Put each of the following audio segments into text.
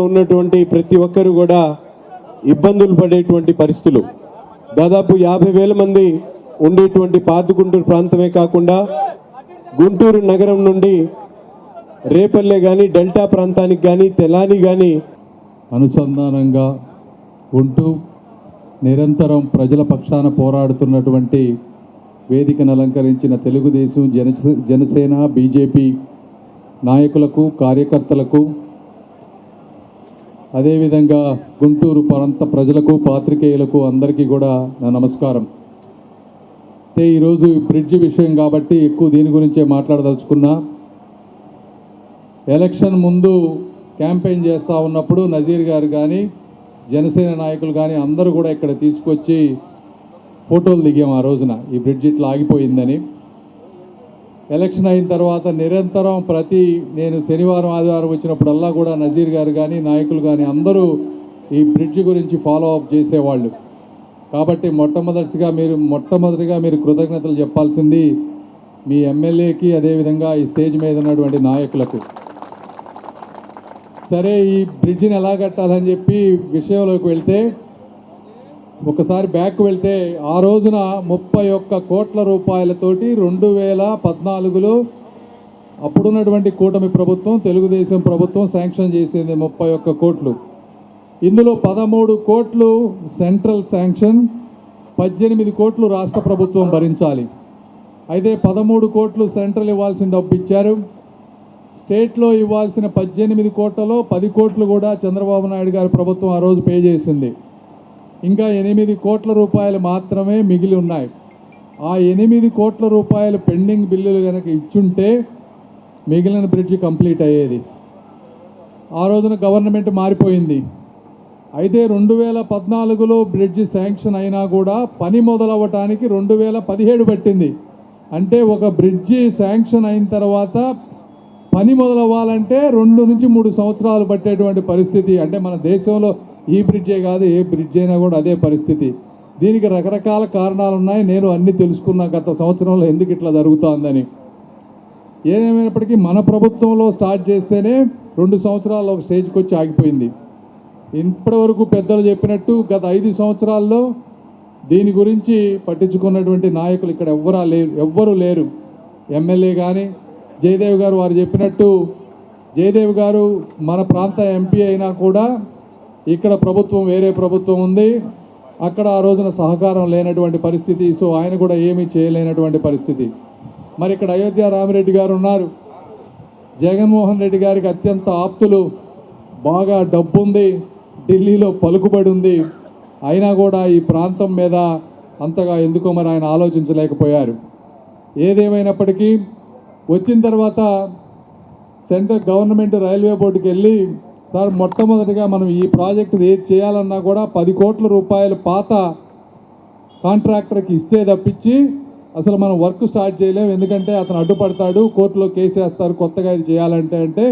ఉన్నటువంటి ప్రతి ఒక్కరు కూడా ఇబ్బందులు పడేటువంటి పరిస్థితులు. దాదాపు యాభై వేల మంది ఉండేటువంటి పాత గుంటూరు ప్రాంతమే కాకుండా గుంటూరు నగరం నుండి రేపల్లె కానీ డెల్టా ప్రాంతానికి కానీ తెలాని కానీ అనుసంధానంగా ఉంటూ నిరంతరం ప్రజల పక్షాన పోరాడుతున్నటువంటి వేదికను అలంకరించిన తెలుగుదేశం జన జనసేన బీజేపీ నాయకులకు కార్యకర్తలకు అదేవిధంగా గుంటూరు ప్రాంత ప్రజలకు పాత్రికేయులకు అందరికీ కూడా నా నమస్కారం. అయితే ఈరోజు బ్రిడ్జ్ విషయం కాబట్టి ఎక్కువ దీని గురించే మాట్లాడదలుచుకున్నా. ఎలక్షన్ ముందు క్యాంపెయిన్ చేస్తూ ఉన్నప్పుడు నజీర్ గారు కానీ జనసేన నాయకులు కానీ అందరూ కూడా ఇక్కడ తీసుకొచ్చి ఫోటోలు దిగాం ఆ రోజున. ఈ బ్రిడ్జ్ ఇట్లా ఆగిపోయిందని. ఎలక్షన్ అయిన తర్వాత నిరంతరం ప్రతి నేను శనివారం ఆదివారం వచ్చినప్పుడల్లా కూడా నజీర్ గారు కానీ నాయకులు కానీ అందరూ ఈ బ్రిడ్జ్ గురించి ఫాలో అప్ చేసేవాళ్ళు. కాబట్టి మొట్టమొదటిగా మీరు మొట్టమొదటిగా మీరు కృతజ్ఞతలు చెప్పాల్సింది మీ ఎమ్మెల్యేకి అదేవిధంగా ఈ స్టేజ్ మీద ఉన్నటువంటి నాయకులకు. సరే ఈ బ్రిడ్జిని ఎలా కట్టాలని చెప్పి విషయంలోకి వెళ్తే ఒకసారి బ్యాక్ వెళ్తే ఆ రోజున ముప్పై ఒక్క కోట్ల రూపాయలతోటి రెండు వేల పద్నాలుగులో అప్పుడున్నటువంటి కూటమి ప్రభుత్వం తెలుగుదేశం ప్రభుత్వం శాంక్షన్ చేసింది ముప్పై ఒక్క కోట్లు. ఇందులో పదమూడు కోట్లు సెంట్రల్ శాంక్షన్ పద్దెనిమిది కోట్లు రాష్ట్ర ప్రభుత్వం భరించాలి. అయితే పదమూడు కోట్లు సెంట్రల్ ఇవ్వాల్సిన డబ్బు ఇచ్చారు. స్టేట్లో ఇవ్వాల్సిన పద్దెనిమిది కోట్లలో పది కోట్లు కూడా చంద్రబాబు నాయుడు గారి ప్రభుత్వం ఆ రోజు పే చేసింది. ఇంకా ఎనిమిది కోట్ల రూపాయలు మాత్రమే మిగిలి ఉన్నాయి. ఆ ఎనిమిది కోట్ల రూపాయలు పెండింగ్ బిల్లులు కనుక ఇచ్చుంటే మిగిలిన బ్రిడ్జ్ కంప్లీట్ అయ్యేది. ఆ రోజున గవర్నమెంట్ మారిపోయింది. అయితే రెండు వేల పద్నాలుగులో బ్రిడ్జ్ శాంక్షన్ అయినా కూడా పని మొదలవ్వటానికి రెండు వేల పదిహేడు పట్టింది. అంటే ఒక బ్రిడ్జి శాంక్షన్ అయిన తర్వాత పని మొదలవ్వాలంటే రెండు నుంచి మూడు సంవత్సరాలు పట్టేటువంటి పరిస్థితి. అంటే మన దేశంలో ఈ బ్రిడ్జే కాదు ఏ బ్రిడ్జ్ అయినా కూడా అదే పరిస్థితి. దీనికి రకరకాల కారణాలు ఉన్నాయి నేను అన్ని తెలుసుకున్నా గత సంవత్సరంలో ఎందుకు ఇట్లా జరుగుతోందని. ఏదేమైనప్పటికీ మన ప్రభుత్వంలో స్టార్ట్ చేస్తేనే రెండు సంవత్సరాలు ఒక స్టేజ్కి వచ్చి ఆగిపోయింది. ఇప్పటివరకు పెద్దలు చెప్పినట్టు గత ఐదు సంవత్సరాల్లో దీని గురించి పట్టించుకున్నటువంటి నాయకులు ఇక్కడ ఎవ్వరా లేరు ఎవ్వరూ లేరు. ఎమ్మెల్యే కానీ జయదేవ్ గారు వారు చెప్పినట్టు జయదేవ్ గారు మన ప్రాంత ఎంపీ అయినా కూడా ఇక్కడ ప్రభుత్వం వేరే ప్రభుత్వం ఉంది. అక్కడ ఆ రోజున సహకారం లేనటువంటి పరిస్థితి. సో ఆయన కూడా ఏమీ చేయలేనటువంటి పరిస్థితి. మరి ఇక్కడ అయోధ్య రామిరెడ్డి గారు ఉన్నారు. జగన్మోహన్ రెడ్డి గారికి అత్యంత ఆప్తులు. బాగా డబ్బు ఉంది ఢిల్లీలో పలుకుబడి ఉంది. అయినా కూడా ఈ ప్రాంతం మీద అంతగా ఎందుకో మరి ఆయన ఆలోచించలేకపోయారు. ఏదేమైనప్పటికీ వచ్చిన తర్వాత సెంట్రల్ గవర్నమెంట్ రైల్వే బోర్డుకి వెళ్ళి సార్ మొట్టమొదటిగా మనం ఈ ప్రాజెక్టు ఏది చేయాలన్నా కూడా పది కోట్ల రూపాయలు పాత కాంట్రాక్టర్కి ఇస్తే తప్పించి అసలు మనం వర్క్ స్టార్ట్ చేయలేం. ఎందుకంటే అతను అడ్డుపడతాడు కోర్టులో కేసు వేస్తారు కొత్తగా ఇది చేయాలంటే అంటే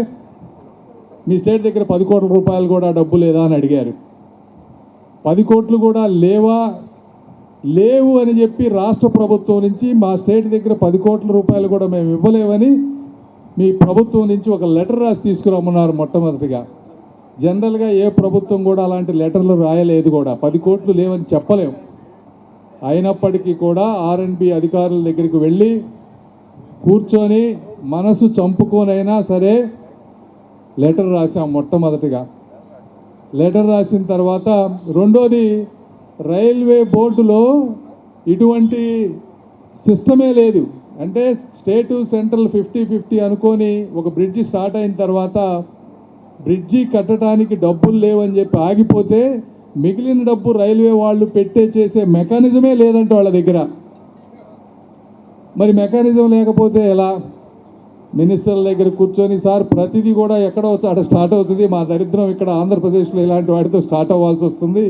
మీ స్టేట్ దగ్గర పది కోట్ల రూపాయలు కూడా డబ్బు లేదా అని అడిగారు. పది కోట్లు కూడా లేవా? లేవు అని చెప్పి రాష్ట్ర ప్రభుత్వం నుంచి మా స్టేట్ దగ్గర పది కోట్ల రూపాయలు కూడా మేము ఇవ్వలేవని మీ ప్రభుత్వం నుంచి ఒక లెటర్ రాసి తీసుకురమ్మన్నారు మొట్టమొదటిగా. జనరల్గా ఏ ప్రభుత్వం కూడా అలాంటి లెటర్లు రాయలేదు కూడా. పది కోట్లు లేవని చెప్పలేం. అయినప్పటికీ కూడా ఆర్ఎన్బి అధికారుల దగ్గరికి వెళ్ళి కూర్చొని మనసు చంపుకోనైనా సరే లెటర్ రాసాం మొట్టమొదటిగా. లెటర్ రాసిన తర్వాత రెండోది రైల్వే బోర్డులో ఇటువంటి సిస్టమే లేదు. అంటే స్టేటు సెంట్రల్ ఫిఫ్టీ ఫిఫ్టీ అనుకొని ఒక బ్రిడ్జి స్టార్ట్ అయిన తర్వాత బ్రిడ్జి కట్టడానికి డబ్బులు లేవని చెప్పి ఆగిపోతే మిగిలిన డబ్బు రైల్వే వాళ్ళు పెట్టే చేసే మెకానిజమే లేదంట వాళ్ళ దగ్గర. మరి మెకానిజం లేకపోతే ఎలా? మినిస్టర్ల దగ్గర కూర్చొని సార్ ప్రతిదీ కూడా ఎక్కడో అక్కడ స్టార్ట్ అవుతుంది. మా దరిద్రం ఇక్కడ ఆంధ్రప్రదేశ్లో ఇలాంటి వాటితో స్టార్ట్ అవ్వాల్సి వస్తుంది.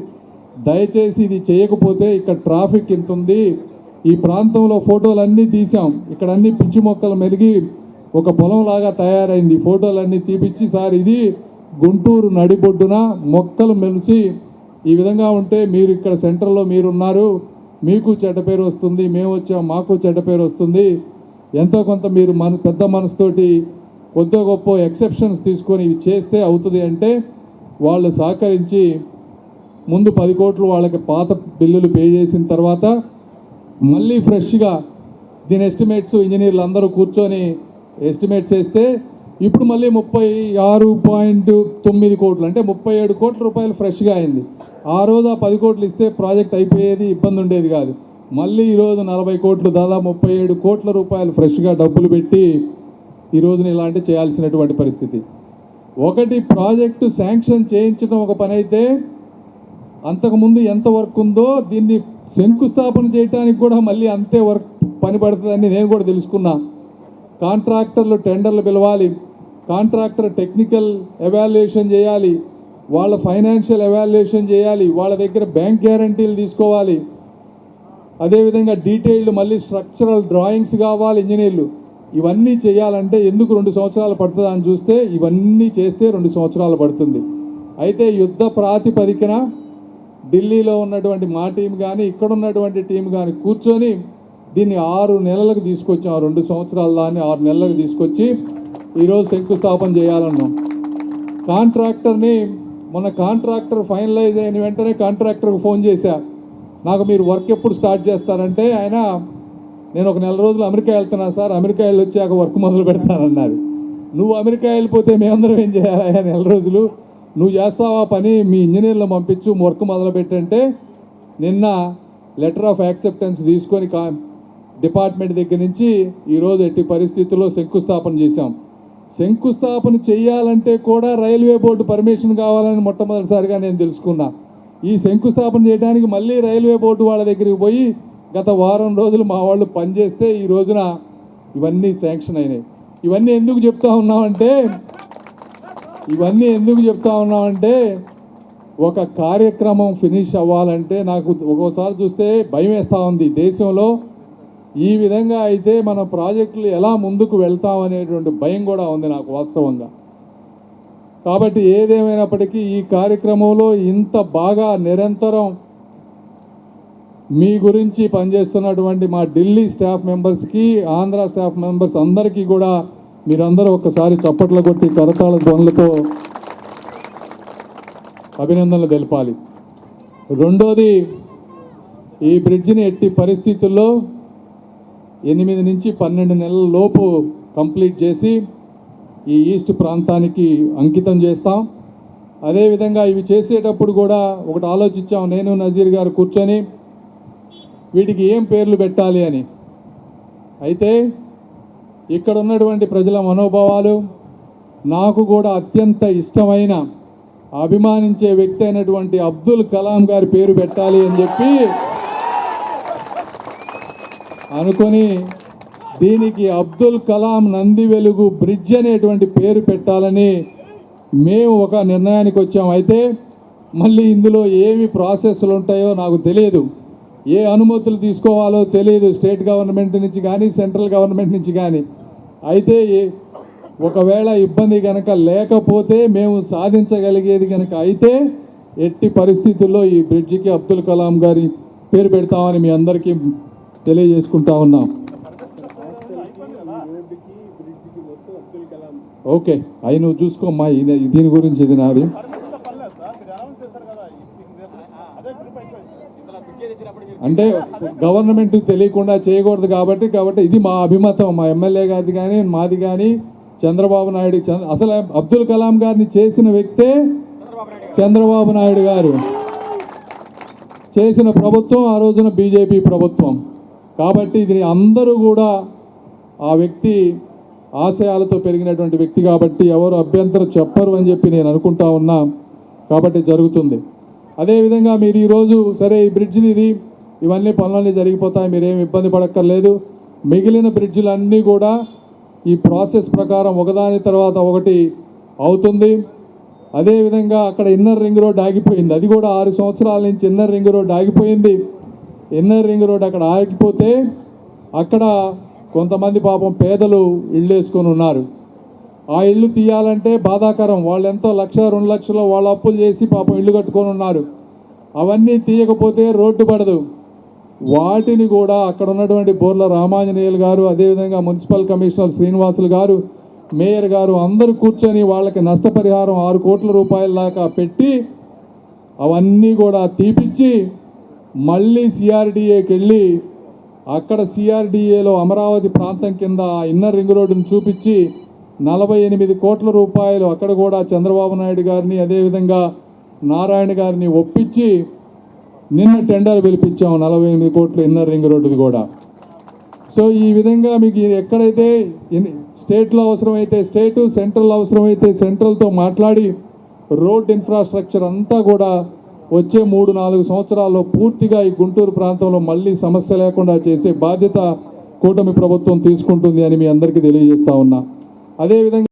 దయచేసి ఇది చేయకపోతే ఇక్కడ ట్రాఫిక్ ఇంత ఉంది. ఈ ప్రాంతంలో ఫోటోలు అన్నీ తీసాం ఇక్కడ అన్ని పిచ్చి మొక్కలు మెరిగి ఒక పొలం లాగా తయారైంది ఫోటోలన్నీ తీపిచ్చి సార్ ఇది గుంటూరు నడిబొడ్డున మొక్కలు మెలిచి ఈ విధంగా ఉంటే మీరు ఇక్కడ సెంటర్లో మీరున్నారు. మీకు చెడ్డ పేరు వస్తుంది. మేము వచ్చాం. మాకు చెడ్డ పేరు వస్తుంది. ఎంతో కొంత మీరు మన పెద్ద మనసుతోటి కొద్ది గొప్ప ఎక్సెప్షన్స్ తీసుకొని ఇవి చేస్తే అవుతుంది అంటే వాళ్ళు సహకరించి ముందు పది కోట్లు వాళ్ళకి పాత బిల్లులు పే చేసిన తర్వాత మళ్ళీ ఫ్రెష్గా దీని ఎస్టిమేట్స్ ఇంజనీర్లు అందరూ కూర్చొని ఎస్టిమేట్ చేస్తే ఇప్పుడు మళ్ళీ ముప్పై ఆరు పాయింట్ తొమ్మిది కోట్లు అంటే ముప్పై ఏడు కోట్ల రూపాయలు ఫ్రెష్గా అయింది. ఆ రోజు ఆ పది కోట్లు ఇస్తే ప్రాజెక్ట్ అయిపోయేది ఇబ్బంది ఉండేది కాదు. మళ్ళీ ఈరోజు నలభై కోట్లు దాదాపు ముప్పై ఏడు కోట్ల రూపాయలు ఫ్రెష్గా డబ్బులు పెట్టి ఈ రోజున ఇలాంటి చేయాల్సినటువంటి పరిస్థితి. ఒకటి ప్రాజెక్టు శాంక్షన్ చేయించడం ఒక పని అయితే అంతకుముందు ఎంత వర్క్ ఉందో దీన్ని శంకుస్థాపన చేయడానికి కూడా మళ్ళీ అంతే వర్క్ పని పడుతుందని నేను కూడా తెలుసుకున్నా. కాంట్రాక్టర్లు టెండర్లు పిలవాలి కాంట్రాక్టర్ టెక్నికల్ ఎవాల్యుయేషన్ చేయాలి వాళ్ళ ఫైనాన్షియల్ ఎవాల్యుయేషన్ చేయాలి వాళ్ళ దగ్గర బ్యాంక్ గ్యారంటీలు తీసుకోవాలి. అదేవిధంగా డీటెయిల్డ్ మళ్ళీ స్ట్రక్చరల్ డ్రాయింగ్స్ కావాలి ఇంజనీర్లు. ఇవన్నీ చేయాలంటే ఎందుకు రెండు సంవత్సరాలు పడుతుంది అని చూస్తే ఇవన్నీ చేస్తే రెండు సంవత్సరాలు పడుతుంది. అయితే యుద్ధ ప్రాతిపదికన ఢిల్లీలో ఉన్నటువంటి మా టీం కానీ ఇక్కడ ఉన్నటువంటి టీం కానీ కూర్చొని దీన్ని ఆరు నెలలకు తీసుకొచ్చాం ఆ రెండు సంవత్సరాల దాన్ని ఆరు నెలలకు తీసుకొచ్చి ఈరోజు శంకుస్థాపన చేయాలన్నాం. కాంట్రాక్టర్ని మొన్న కాంట్రాక్టర్ ఫైనలైజ్ అయిన వెంటనే కాంట్రాక్టర్కి ఫోన్ చేశా. నాకు మీరు వర్క్ ఎప్పుడు స్టార్ట్ చేస్తారంటే ఆయన నేను ఒక నెల రోజులు అమెరికా వెళ్తున్నా సార్ అమెరికా వెళ్ళి వచ్చాక వర్క్ మొదలు పెడతానన్నారు నువ్వు అమెరికా వెళ్ళిపోతే మేమందరం ఏం చేయాలి నెల రోజులు? నువ్వు చేస్తావా పని? మీ ఇంజనీర్లు పంపించు వర్క్ మొదలు పెట్టంటే నిన్న లెటర్ ఆఫ్ యాక్సెప్టెన్స్ తీసుకొని కా డిపార్ట్మెంట్ దగ్గర నుంచి ఈరోజు ఎట్టి పరిస్థితుల్లో శంకుస్థాపన చేశాం. శంకుస్థాపన చేయాలంటే కూడా రైల్వే బోర్డు పర్మిషన్ కావాలని మొట్టమొదటిసారిగా నేను తెలుసుకున్నా. ఈ శంకుస్థాపన చేయడానికి మళ్ళీ రైల్వే బోర్డు వాళ్ళ దగ్గరికి పోయి గత వారం రోజులు మా వాళ్ళు పనిచేస్తే ఈ రోజున ఇవన్నీ శాంక్షన్ అయినాయి. ఇవన్నీ ఎందుకు చెప్తా ఉన్నామంటే ఇవన్నీ ఎందుకు చెప్తా ఉన్నామంటే ఒక కార్యక్రమం ఫినిష్ అవ్వాలంటే నాకు ఒక్కోసారి చూస్తే భయం వేస్తూ ఉంది దేశంలో. ఈ విధంగా అయితే మన ప్రాజెక్టులు ఎలా ముందుకు వెళ్తాం అనేటువంటి భయం కూడా ఉంది నాకు వాస్తవంగా. కాబట్టి ఏదేమైనప్పటికీ ఈ కార్యక్రమంలో ఇంత బాగా నిరంతరం మీ గురించి పనిచేస్తున్నటువంటి మా ఢిల్లీ స్టాఫ్ మెంబర్స్కి ఆంధ్ర స్టాఫ్ మెంబర్స్ అందరికీ కూడా మీరందరూ ఒక్కసారి చప్పట్లు కొట్టి కరతాళ ధ్వనులతో అభినందనలు తెలపాలి. రెండోది ఈ బ్రిడ్జిని ఎట్టి పరిస్థితుల్లో ఎనిమిది నుంచి పన్నెండు నెలల లోపు కంప్లీట్ చేసి ఈ ఈస్ట్ ప్రాంతానికి అంకితం చేస్తాం. అదేవిధంగా ఇవి చేసేటప్పుడు కూడా ఒకటి ఆలోచించాం నేను నజీర్ గారు కూర్చొని వీటికి ఏం పేర్లు పెట్టాలి అని. అయితే ఇక్కడ ఉన్నటువంటి ప్రజల మనోభావాలు నాకు కూడా అత్యంత ఇష్టమైన అభిమానించే వ్యక్తి అయినటువంటి అబ్దుల్ కలాం గారి పేరు పెట్టాలి అని చెప్పి అనుకొని దీనికి అబ్దుల్ కలాం నంది వెలుగు బ్రిడ్జ్ అనేటువంటి పేరు పెట్టాలని మేము ఒక నిర్ణయానికి వచ్చాం. అయితే మళ్ళీ ఇందులో ఏమి ప్రాసెస్లు ఉంటాయో నాకు తెలియదు. ఏ అనుమతులు తీసుకోవాలో తెలియదు. స్టేట్ గవర్నమెంట్ నుంచి కానీ సెంట్రల్ గవర్నమెంట్ నుంచి కానీ. అయితే ఏ- ఒకవేళ ఇబ్బంది కనుక లేకపోతే మేము సాధించగలిగేది కనుక అయితే ఎట్టి పరిస్థితుల్లో ఈ బ్రిడ్జికి అబ్దుల్ కలాం గారి పేరు పెడతామని మీ అందరికీ తెలియజేసుకుంటా ఉన్నాం. ఓకే అవి నువ్వు చూసుకోమ్మా ఇది- దీని గురించి ఇది నాది. అంటే గవర్నమెంట్ తెలియకుండా చేయకూడదు కాబట్టి కాబట్టి ఇది మా అభిమతం. మా ఎమ్మెల్యే గారిది కానీ మాది కానీ చంద్రబాబు నాయుడు చంద్ర- అసలు అబ్దుల్ కలాం గారిని చేసిన వ్యక్తే చంద్రబాబు నాయుడు గారు. చేసిన ప్రభుత్వం ఆ రోజున బీజేపీ ప్రభుత్వం. కాబట్టి ఇది అందరూ కూడా ఆ వ్యక్తి ఆశయాలతో పెరిగినటువంటి వ్యక్తి కాబట్టి ఎవరు అభ్యంతరం చెప్పరు అని చెప్పి నేను అనుకుంటా ఉన్నా కాబట్టి జరుగుతుంది. అదేవిధంగా మీరు ఈరోజు సరే ఈ బ్రిడ్జిది ఇది ఇవన్నీ పనులన్నీ జరిగిపోతాయి మీరేం ఇబ్బంది పడక్కర్లేదు. మిగిలిన బ్రిడ్జ్లన్నీ కూడా ఈ ప్రాసెస్ ప్రకారం ఒకదాని తర్వాత ఒకటి అవుతుంది. అదేవిధంగా అక్కడ ఇన్నర్ రింగ్ రోడ్ ఆగిపోయింది. అది కూడా ఆరు సంవత్సరాల నుంచి ఇన్నర్ రింగ్ రోడ్ ఆగిపోయింది. ఇన్నర్ రింగ్ రోడ్ అక్కడ ఆగిపోతే అక్కడ కొంతమంది పాపం పేదలు ఇళ్ళు వేసుకొని ఉన్నారు. ఆ ఇల్లు తీయాలంటే బాధాకరం. వాళ్ళు ఎంతో లక్ష రెండు లక్షలు వాళ్ళ అప్పులు చేసి పాపం ఇల్లు కట్టుకొని ఉన్నారు. అవన్నీ తీయకపోతే రోడ్డు పడదు. వాటిని కూడా అక్కడ ఉన్నటువంటి బోర్ల రామాంజనేయులు గారు అదేవిధంగా మున్సిపల్ కమిషనర్ శ్రీనివాసులు గారు మేయర్ గారు అందరూ కూర్చొని వాళ్ళకి నష్టపరిహారం ఆరు కోట్ల రూపాయల దాకా పెట్టి అవన్నీ కూడా తీపిచ్చి మళ్ళీ సిఆర్డిఏకి వెళ్ళి అక్కడ సిఆర్డిఏలో అమరావతి ప్రాంతం కింద ఆ ఇన్నర్ రింగ్ రోడ్డును చూపించి నలభై ఎనిమిది కోట్ల రూపాయలు అక్కడ కూడా చంద్రబాబు నాయుడు గారిని అదేవిధంగా నారాయణ గారిని ఒప్పించి నిన్న టెండర్ పిలిపించాం నలభై ఎనిమిది కోట్లు ఇన్నర్ రింగ్ రోడ్డుది కూడా. సో ఈ విధంగా మీకు ఎక్కడైతే స్టేట్లో అవసరమైతే స్టేటు సెంట్రల్ అవసరమైతే సెంట్రల్తో మాట్లాడి రోడ్ ఇన్ఫ్రాస్ట్రక్చర్ అంతా కూడా వచ్చే మూడు నాలుగు సంవత్సరాల్లో పూర్తిగా ఈ గుంటూరు ప్రాంతంలో మళ్ళీ సమస్య లేకుండా చేసే బాధ్యత కూటమి ప్రభుత్వం తీసుకుంటుంది అని మీ అందరికీ తెలియజేస్తా ఉన్నా. అదేవిధంగా